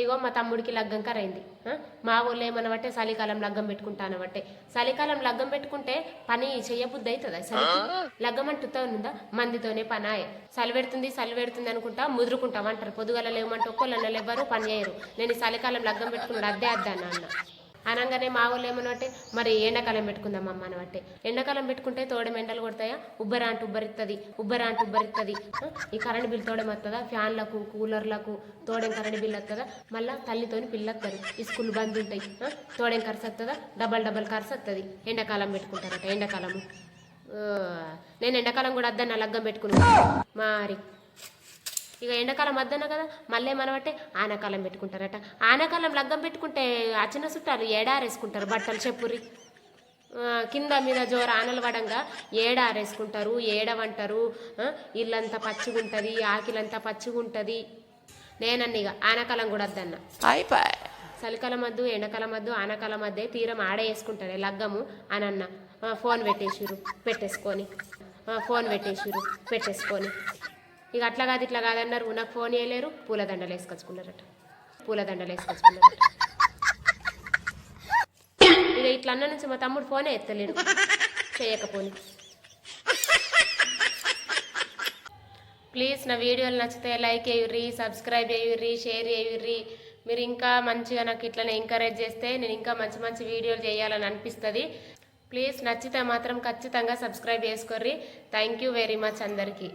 ఇగో మా తమ్ముడికి లగ్గం కరైంది? మా ఊళ్ళో ఏమనబట్టే చలికాలం లగ్గం పెట్టుకుంటానబట్టే చలికాలం లగ్గం పెట్టుకుంటే పని చెయ్యబుద్ధి అవుతుందా చలికి లగ్గం అంటుతా ఉందా మందితోనే పని ఆయే చలి పెడుతుంది చలి పెడుతుంది అనుకుంటా ముదురుకుంటాం అంటారు. పొద్దుగల లేవమంటే ఒక్కళ్ళన్న లేవరు పని చేయరు. నేను ఈ చలికాలం లగ్గం పెట్టుకున్నాడు అద్దే అద్దా అన్న అనగానే మా వాళ్ళు ఏమన్నట్టే మరి ఎండాకాలం పెట్టుకుందాం అమ్మ అనబట్టే ఎండాకాలం పెట్టుకుంటే తోడెం మెండలు కొడతాయా? ఉబ్బర అంటూ ఉబ్బరిస్తుంది ఉబ్బర అంటూ ఉబ్బరిస్తుంది ఈ కరెంట్ బిల్ తోడం వస్తుందా ఫ్యాన్లకు కూలర్లకు తోడెం కరెంట్ బిల్ వస్తుందా మళ్ళీ తల్లితోని పిల్లస్తారు ఈ స్కూల్ బంద్ ఉంటాయి. తోడేం తోడెం ఖర్చు వస్తుందా డబల్ డబల్ ఖర్చు వస్తుంది ఎండాకాలం పెట్టుకుంటారట ఎండాకాలము. నేను ఎండాకాలం కూడా వద్దన్న లగ్గం పెట్టుకున్నాను. మరి ఇక ఎండాకాలం వద్దన్న కదా మళ్ళీ ఏమనబట్టే ఆనాకాలం పెట్టుకుంటారట. ఆనాకాలం లగ్గం పెట్టుకుంటే ఆ చిన్న చుట్టాలు ఏడారేసుకుంటారు బట్టలు చెప్పురి. కింద మీద జోర ఆనలు పడంగా ఏడారేసుకుంటారు ఏడవంటారు ఇల్లంతా పచ్చిగుంటది ఆకిలంతా పచ్చిగుంటది. నేనన్న ఇక ఆనాకాలం కూడా వద్దన్న. చలికాలం వద్దు ఎండాకాలం వద్దు ఆనాకాలం వద్దే తీరం ఆడే వేసుకుంటారే లగ్గము అని అన్న ఫోన్ పెట్టేసిరు పెట్టేసుకొని. ఫోన్ పెట్టేసిరు పెట్టేసుకొని. ఇక అట్లా కాదు ఇట్లా కాదన్నారు నాకు ఫోన్ చేయలేరు. పూలదండలు వేసుకొచ్చుకున్నారట. పూలదండలు వేసుకొచ్చుకున్నారట. ఇక ఇట్లా అన్న నుంచి మా తమ్ముడు ఫోనే ఎత్తలేడు. చేయకపోని. ప్లీజ్ నా వీడియోలు నచ్చితే లైక్ చేయుర్రి సబ్స్క్రైబ్ చేయుర్రి షేర్ చేయుర్రి. మీరు ఇంకా మంచిగా నాకు ఇట్లనే ఎంకరేజ్ చేస్తే నేను ఇంకా మంచి మంచి వీడియోలు చేయాలని అనిపిస్తుంది. ప్లీజ్ నచ్చితే మాత్రం ఖచ్చితంగా సబ్స్క్రైబ్ చేసుకోర్రి. థ్యాంక్ యూ వెరీ మచ్ అందరికీ.